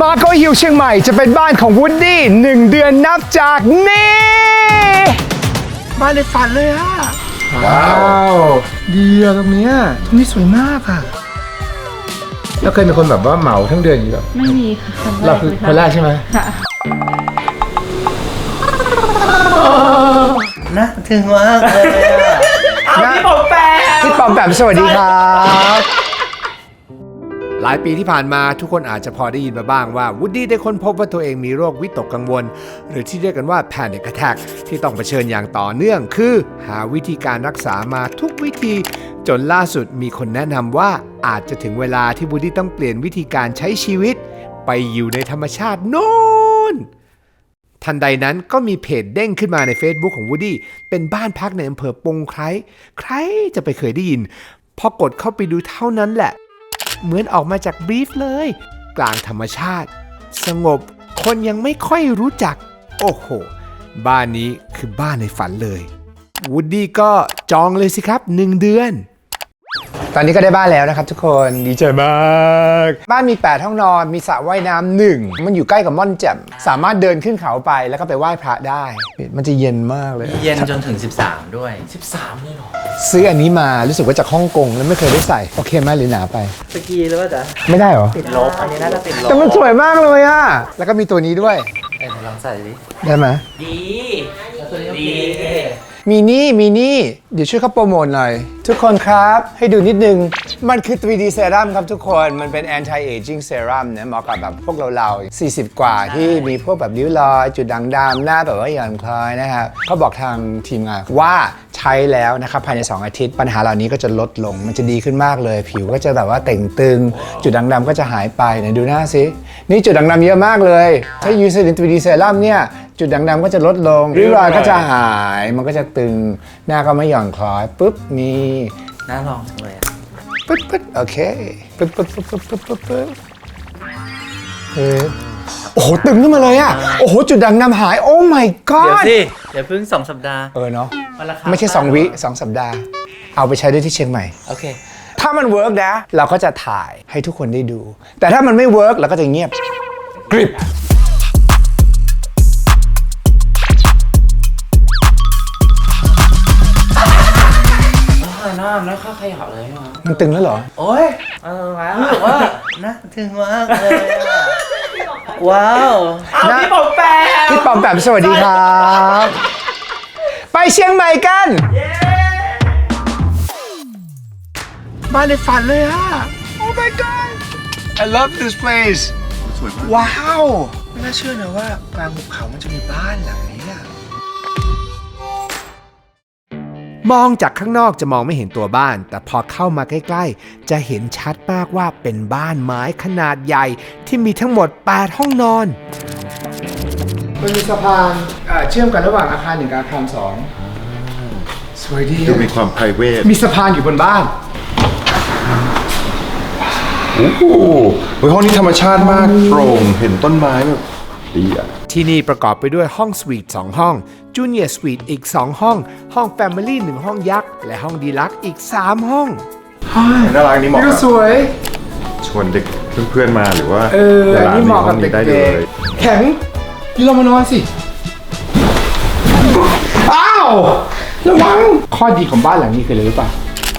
มาโกฮิลเชียงใหม่จะเป็นบ้านของวูดดี้หนึ่งเดือนนับจากนี้ บ้านในฝันเลยอะว้าว ดีอะตรงเนี้ยตรงนี้สวยมากอะแล้วเคยมีคนแบบว่าเหมาทั้งเดือนอย่างนี้แบบไม่มีค่ะเราคือคนแรกใช่ไหมค่ะนะถึงมากเลยอะพี่ปอมแปมพี่ปอมแปมสวัสดีครับ หลายปีที่ผ่านมาทุกคนอาจจะพอได้ยินมาบ้างว่าวูดดี้ได้ค้นพบว่าตัวเองมีโรควิตกกังวล หรือที่เรียกกันว่า panic attack ที่ต้องเผชิญอย่างต่อเนื่อง คือหาวิธีการรักษามาทุกวิธี จนล่าสุดมีคนแนะนำว่าอาจจะถึงเวลาที่วูดดี้ต้องเปลี่ยนวิธีการใช้ชีวิต ไปอยู่ในธรรมชาติโน้นทันใดนั้นก็มีเพจเด้งขึ้นมาใน Facebook ของ Woody เป็นบ้านพักในอำเภอปงไคร้ใครจะไปเคยได้ยิน พอกดเข้าไปดูเท่านั้นแหละ เหมือนออกมาจากบรีฟเลย กลางธรรมชาติ สงบ คนยังไม่ค่อยรู้จัก โอ้โห บ้านนี้คือบ้านในฝันเลยวูดดี้ก็จองเลยสิครับหนึ่งเดือน ตอนนี้ก็ได้บ้านแล้วนะครับทุกคนดีใจมาก บ้านมี 8 ห้องนอนมีสระว่ายน้ำหนึ่งมันอยู่ใกล้กับม่อนแจ่มสามารถเดินขึ้นเขาไปแล้วก็ไปไหว้พระได้ มันจะเย็นมากเลย เย็นจนถึง 13 ด้วยซื้ออันนี้มารู้สึกว่าจากฮ่องกงแล้วไม่เคยได้ใส่ โอเคไหมหรือหนาไป สกีหรือว่าจะไม่ได้เหรอติดลบอันนี้น่าจะติดลบแต่มันสวยมากเลยอะแล้วก็มีตัวนี้ด้วยเอ้ยลองใส่ดิได้ไหมดีดี มีนี่มีนี่เดี๋ยวช่วยเขาโปรโมทหน่อย ทุกคนครับให้ดูนิดนึง มันคือ 3D serum ครับทุกคนมันเป็น anti aging serum นะเหมาะกับแบบพวกเราๆ40 กว่าที่มีพวกแบบริ้วรอย จุดด่างดำหน้าแบบว่าหย่อนคล้อยนะครับเขาบอกทางทีมงานว่า ใช้แล้วนะครับภายใน 2 อาทิตย์ ปัญหาเหล่านี้ก็จะลดลง มันจะดีขึ้นมากเลย ผิวก็จะแบบว่าเต่งตึง จุดด่างดำก็จะหายไปไหนดูหน้าสินี่จุดด่างดำเยอะมากเลย ถ้า use 3D serum เนี่ยจุดด่างดำก็จะลดลงริ้วรอยก็จะหายมันก็จะตึงหน้าก็ไม่หย่อนคล้อยปุ๊บนี่น่าลองจังเลยอะปึ๊บปึ๊บโอเคปึ๊บปึ๊บปึ๊บปึ๊บปึ๊บปึ๊บปึ๊บเออ โอ้โห ตึงขึ้นมาเลยอะ โอ้โห จุดด่างดำหาย โอ้ my เดี๋ยว god สิ เดี๋ยวเพิ่ง2สัปดาห์เออเนาะ วันละครั้ไม่ใช่ 2 วิ 2 สัปดาห์ เอาไปใช้ด้วยที่เชียงใหม่ โอเค ถ้ามันเวิร์กนะ เราก็จะถ่ายให้ทุกคนได้ดู แต่ถ้ามันไม่เวิร์กเราก็จะเงียบกริบหน้าไม่ค่อยขยับเลยมามันตึงแล้วเหรอ โอ้ยเออว้าวว่านะถึงมากเลยอะ ว้าวนะพี่ปอมแปมพี่ปอมแปมสวัสดีครับ ไปเชียงใหม่กันบ้านในฝันเลยอะ Oh my god I love this place ว้าว ไม่น่าเชื่อนะว่ากลางหุบเขามันจะมีบ้านหลังนี้อะ มองจากข้างนอกจะมองไม่เห็นตัวบ้าน แต่พอเข้ามาใกล้ๆ จะเห็นชัดมากว่าเป็นบ้านไม้ขนาดใหญ่ที่มีทั้งหมด 8 ห้องนอน มันมีสะพานเชื่อมกันระหว่างอาคารหนึ่งกับอาคารสองสวยดีดูมีความ p r i v a t มีสะพานอยู่บนบ้าน โอ้โหเฮ้ยห้องนี้ธรรมชาติมากโปร่งเห็นต้นไม้แบบ ดีอะที่นี่ประกอบไปด้วยห้องสวีท2ห้องจูเนียร์สวีทอีก 2 ห้อง ห้องแฟมิลี่1ห้องยักษ์ และห้องดีลักซ์อีก 3 ห้องน่ารักนี่เหมาะก็กับสวย ชวนเด็กเพื่อนๆมาหรือว่าเออวอันลนี้เหมาะกับห้องเด็ได้เลกยๆแข็งยี่ลงมานอนสิ อ้าวระวังข้อดีของบ้านหลังนี้คืออะไรรู้ป่ะ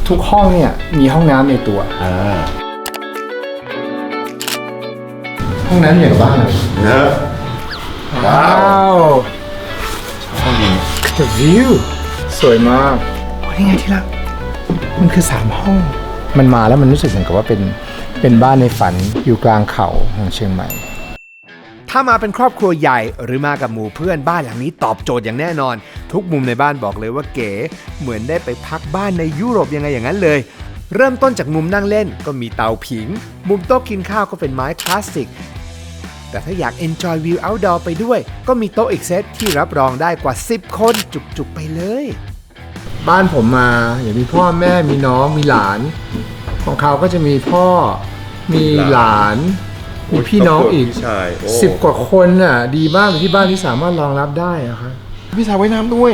ทุกห้องเนี่ยมีห้องน้ำในตัวอ่าห้องน้ำใหญ่กว่าบ้านเลยเนอะ ว้าว้าววห้องนี้ The view สวยมากโอ้นี่ไงที่รัก มันคือสามห้อง มันมาแล้วมันรู้สึกเหมือนกับว่าเป็น เป็นบ้านในฝันอยู่กลางเขาของเชียงใหม่ ถ้ามาเป็นครอบครัวใหญ่หรือมากับหมู่เพื่อนบ้านหลังนี้ตอบโจทย์อย่างแน่นอน ทุกมุมในบ้านบอกเลยว่าเก๋ เหมือนได้ไปพักบ้านในยุโรปยังไงอย่างนั้นเลย เริ่มต้นจากมุมนั่งเล่นก็มีเตาผิง มุมโต๊ะกินข้าวก็เป็นไม้คลาสสิก แต่ถ้าอยาก enjoy view outdoor ไปด้วย ก็มีโต๊ะอีกเซตที่รับรองได้กว่า 10 คนจุกๆไปเลย บ้านผมมาอย่างมีพ่อแม่มีน้องมีหลาน ของเขาก็จะมีพ่อมีหลาน มีพี่น้องอีกพี่ชายโอ้ สิบกว่าคนน่ะ ดีมากเลยที่บ้านที่สามารถรองรับได้อะครับพี่สาวว่ายน้ำด้วย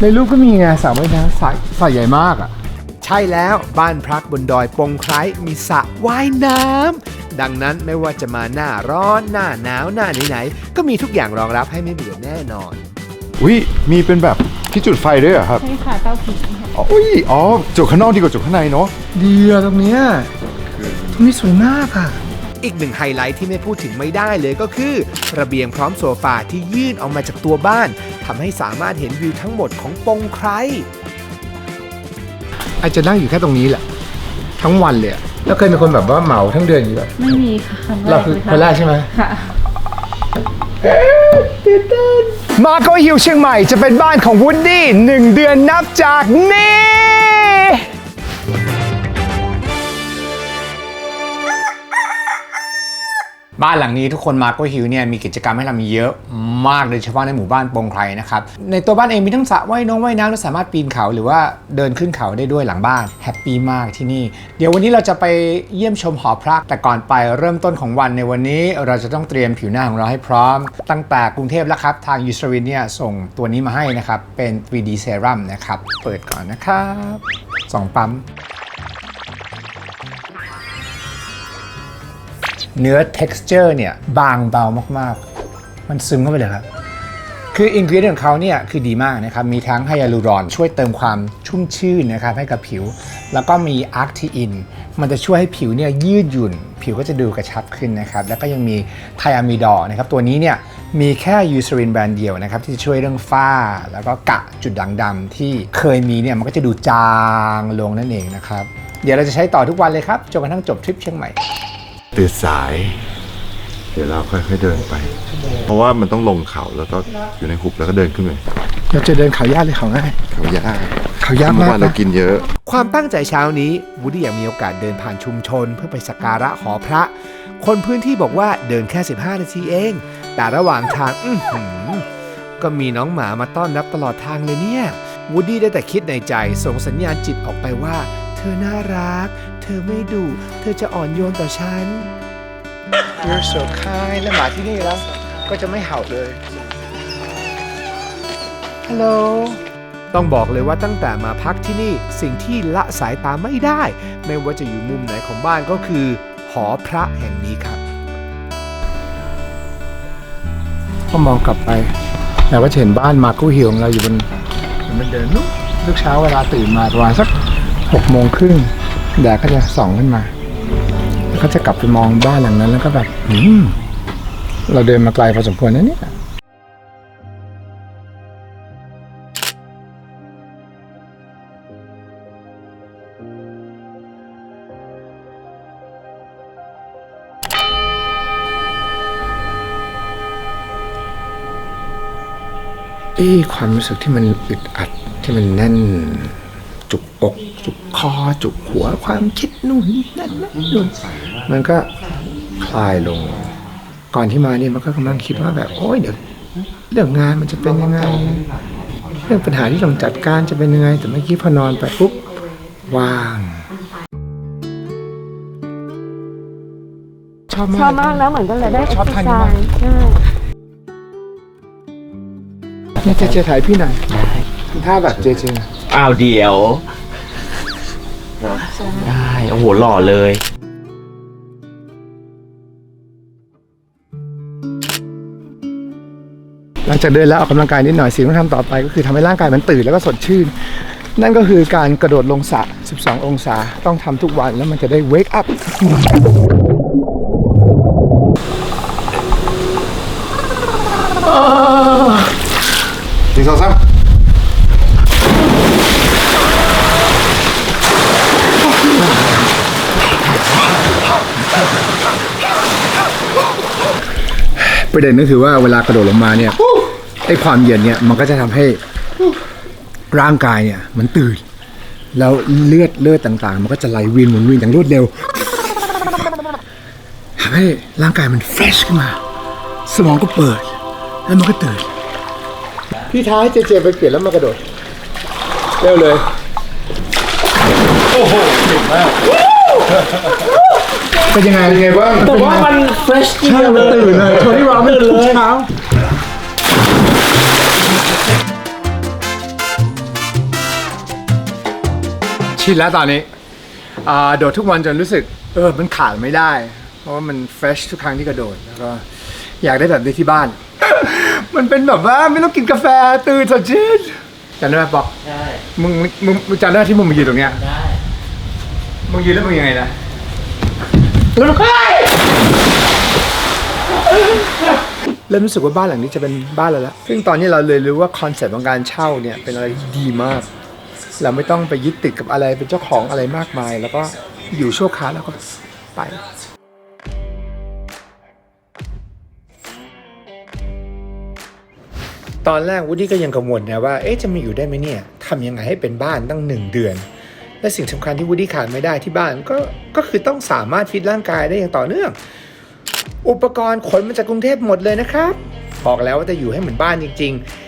ในรูปก็มีไงสระว่ายน้ำสระสระใหญ่มากอะช ใช่แล้วบ้านพักบนดอยปงไคร้มีสระว่ายน้ำดังนั้นไม่ว่าจะมาหน้าร้อนหน้าหนาวหน้าไหนๆก็มีทุกอย่างรองรับให้ไม่เบื่อแน่นอน อุ้ยมีเป็นแบบที่จุดไฟด้วยเหรอครับใช่ค่ะเตาผิงค่ะอ๋ออุ้ยอ๋อจุดข้างนอกดีกว่าจุดข้างในเนาะดีอะตรงเนี้ยตรงนี้สวยมากอะอีกหนึ่งไฮไลท์ที่ไม่พูดถึงไม่ได้เลยก็คือ ระเบียงพร้อมโซฟาที่ยื่นออกมาจากตัวบ้านทำให้สามารถเห็นวิวทั้งหมดของปงไคร้ อาจจะนั่งอยู่แค่ตรงนี้แหละ ทั้งวันเลยอะแล้วเคยมีคนแบบว่าเหมาทั้งเดือนอย่างนี้แบบไม่มีค่ะครั้งแรเรากคือเลยคนแรกใช่ไหม ค่ะ มาโกฮิลเชียงใหม่จะเป็นบ้านของวูดดี้หนึ่งเดือนนับจากนี้ บ้านหลังนี้ทุกคนมาโกฮิลเนี่ยมีกิจกรรมให้ทำเยอะมากโดยเฉพาะในหมู่บ้านปงไพรนะครับ ในตัวบ้านเองมีทั้งสระว่ายน้องว่ายน้ำและสามารถปีนเขาหรือว่าเดินขึ้นเขาได้ด้วยหลังบ้านแฮปปี้มากที่นี่ เดี๋ยววันนี้เราจะไปเยี่ยมชมหอพระแต่ก่อนไปเริ่มต้นของวันในวันนี้เราจะต้องเตรียมผิวหน้าของเราให้พร้อม ตั้งแต่กรุงเทพแล้วครับ ทางยูสวินเนี่ยส่งตัวนี้มาให้นะครับเป็น 3D Serum นะครับเปิดก่อนนะครับสองปั๊ม เนื้อ texture เนี่ยบางเบามากๆ มันซึมเข้าไปเลยครับ คืออินก e เดียนของเขาเนี่ยคือดีมากนะครับ มีทั้งไฮยาลูรอนช่วยเติมความชุ่มชื่นนะครับให้กับผิว แล้วก็มีอาร์ t ทีอินมันจะช่วยให้ผิวเนี่ยยืดหยุ่น ผิวก็จะดูกระชับขึ้นนะครับ แล้วก็ยังมีไทอะมิดอนะครับตัวนี้เนี่ยมีแค่ยูซรินแบรนด์เดียวนะครับที่จะช่วยเรื่องฝ้า แล้วก็กะจุดด่างดำที่เคยมีเนี่ยมันก็จะดูจางลงนั่นเองนะครับเดี๋ยวเราจะใช้ต่อทุกวันเลยครับจนกระทั่งจบทริปเชียงใหม่ ตื่นสาย เดี๋ยวเราค่อยๆเดินไป เพราะว่ามันต้องลงเขาแล้วก็อยู่ในหุบแล้วก็เดินขึ้นไปเราจะเดินเขายากหรือเขาง่ายเขายากเขายากเมื่มาอกวานเรานะกินเยอะ ความตั้งใจเช้านี้วูดดี้อยากมีโอกาสเดินผ่านชุมชน เพื่อไปสักการะหอพระ คนพื้นที่บอกว่าเดินแค่ 15 นาทีเอง แต่ระหว่างทางอื้อหือก็มีน้องหมามาต้อนรับตลอดทางเลยเนี่ยวูดดี้ได้แต่คิดในใจส่งสัญญาณจิตออกไปว่า เธอน่ารักเธ อไม่ดุเธอจะอ่อนโยนต่อฉัน You're so kind และหมาที่นี่แล้ว ก็จะไม่เห่าเลยฮัลโหลต้องบอกเลยว่าตั้งแต่มาพักที่นี่สิ่งที่ละสายตาไม่ได้ ไม่ว่าจะอยู่มุมไหนของบ้านก็คือ หอพระแห่งนี้ครับก็มองกลับไปเราก็จะเห็นบ้านมากู้ฮิลของเราอยู่บนมันเดินลุกทุกเช้าเวลาตื่นมาประมาณสักหกโมงครึ่ง แดดก็จะส่องขึ้นมา แล้วก็จะกลับไปมองบ้านหลังนั้นแล้วก็แบบอืมเราเดินมาไกลพอสมควรนะเนี่ยเอ้ความรู้สึกที่มันอึดอัดที่มันแน่น จุกคอจุกหัวความคิดนู่นนี่นั่นนั่นนู่นมันก็คลายลง ก่อนที่มาเนี่ยมันก็กำลังคิดว่าแบบโอ้ยเดี๋ยวเรื่องงานมันจะเป็นยังไง เรื่องปัญหาที่ต้องจัดการจะเป็นยังไง แต่เมื่อกี้พอนอนไปปุ๊บว่าง ชอบชมาอกบมากนะเหมือนกันเลยได้ชอบเอ็กทานซ์นี้ไซมากส์ใช่เนี่ยเจเจถ่ายพี่หน่อยทำท่าแบบเจเจอ้าวเดี๋ยว ได้โอ้โหหล่อเลยหลังจากเดินแล้วออกกำลังกายนิดหน่อยสิ่งที่ต้องทำต่อไปก็คือทำให้ร่างกายมันตื่นแล้วก็สดชื่น นั่นก็คือการกระโดดลงสระ 12 องศาต้องทำทุกวันแล้วมันจะได้ wake up จริงสองสาม ประเด็นก็คือว่าเวลากระโดดลงมาเนี่ยไอ้ความเย็นเนี่ยมันก็จะทำให้ร่างกายเนี่ย มันตื่น แล้วเลือดเลือดต่างๆ มันก็จะไหลเวียนหมุนเวียนอย่างรวดเร็วทำให้ร่างกายมันเฟรชขึ้นมา สมองก็เปิด แล้วมันก็ตื่นพี่ท้ายเจเจไปเปลี่ยนแล้วมากระโดด เร็วเลย โอ้โหเก่งมาก เป็นยังไงเป็นไงบ้างแต่ว่ามันเฟรชจริงใช่มันตื่นเลยโทนี่วามันทุกเช้าชีชินแล้วตอนนี้อ่าโดดทุกวันจนรู้สึก เออมันขาดไม่ได้ เพราะว่ามันเฟรชทุกครั้งที่กระโดดแล้วก็อยากได้แบบนี้ที่บ้าน มันเป็นแบบว่าไม่ต้องกินกาแฟตื่นสดชื่นจำได้ไหมป๊อกใช่มึงมึงมึงจำได้ที่มึงมายืนตรงเนี้ยได้มึงยืนแล้วมึงยังไงนะแล้วมึง เริ่มรู้สึกว่าบ้านหลังนี้จะเป็นบ้านเราแล้ว ซึ่งตอนนี้เราเลยรู้ว่าคอนเซ็ปต์ของการเช่าเนี่ยเป็นอะไรที่ดีมาก เราไม่ต้องไปยึดติดกับอะไรเป็นเจ้าของอะไรมากมาย แล้วก็อยู่ชั่วคราวแล้วก็ไปตอนแรกวูดดี้ก็ยังกังวลนะว่า เอ๊ะ จะมีอยู่ได้ไหมเนี่ย ทำยังไงให้เป็นบ้านตั้งหนึ่งเดือน และสิ่งสำคัญที่วูดดี้ขาดไม่ได้ที่บ้านก็ก็คือต้องสามารถฟิตร่างกายได้อย่างต่อเนื่อง อุปกรณ์ขนมาจากกรุงเทพหมดเลยนะครับ บอกแล้วว่าจะอยู่ให้เหมือนบ้านจริง ๆ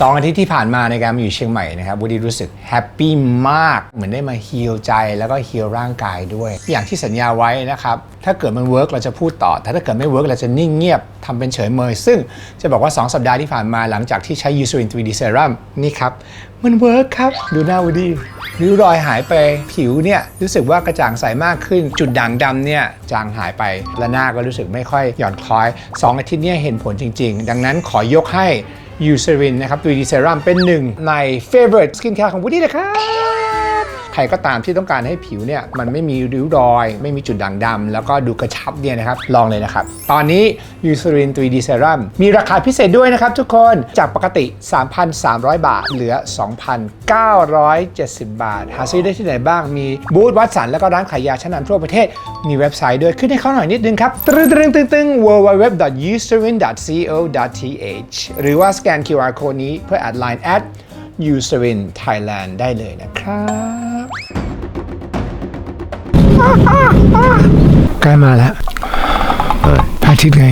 สองอาทิตย์ที่ผ่านมาในการมาอยู่เชียงใหม่นะครับวูดี้รู้สึกแฮปปี้มากเหมือนได้มาฮีลใจแล้วก็ฮีลร่างกายด้วย อย่างที่สัญญาไว้นะครับถ้าเกิดมันเวิร์กเราจะพูดต่อแต่ถ้าเกิดไม่เวิร์กเราจะนิ่งเงียบทำเป็นเฉยเมย ซึ่งจะบอกว่า 2 สัปดาห์ที่ผ่านมาหลังจากที่ใช้ Eucerin 3D Serum นี่ครับ มันเวิร์กครับ ดูหน้าวูดี้ริ้วรอยหายไปผิวเนี่ยรู้สึกว่ากระจ่างใสมากขึ้น จุดด่างดำเนี่ยจางหายไปและหน้าก็รู้สึกไม่ค่อยหย่อนคล้อยสองอาทิตย์เนี่ยเห็นผลจริง ๆ ดังนั้นขอยกให้ ยูเซรินนะครับดูดีเซรั่มเป็นหนึ่งในเฟเวอร์สกินแคร์ของวูดดี้เลยครับ ใครก็ตามที่ต้องการให้ผิวเนี่ยมันไม่มีริ้วรอย ไม่มีจุดด่างดำแล้วก็ดูกระชับเนี่ยนะครับลองเลยนะครับ ตอนนี้ Eucerin 3D Serum มีราคาพิเศษด้วยนะครับทุกคนจากปกติ 3,300 บาท เหลือ 2,970 บาท หาซื้อได้ที่ไหนบ้างมีบูธวัดสันแล้วก็ร้านขายยาชั้นนำทั่วประเทศ มีเว็บไซต์ด้วยขึ้นให้เขาหน่อยนิดนึงครับตรึงตรึงตึงตึง www.eucerin.co.th หรือว่าสแกน QR code นี้เพื่อแอดไลน์ at Eucerin Thailand ได้เลยนะครับ ใกล้มาแล้วพระอาทิตย์ไง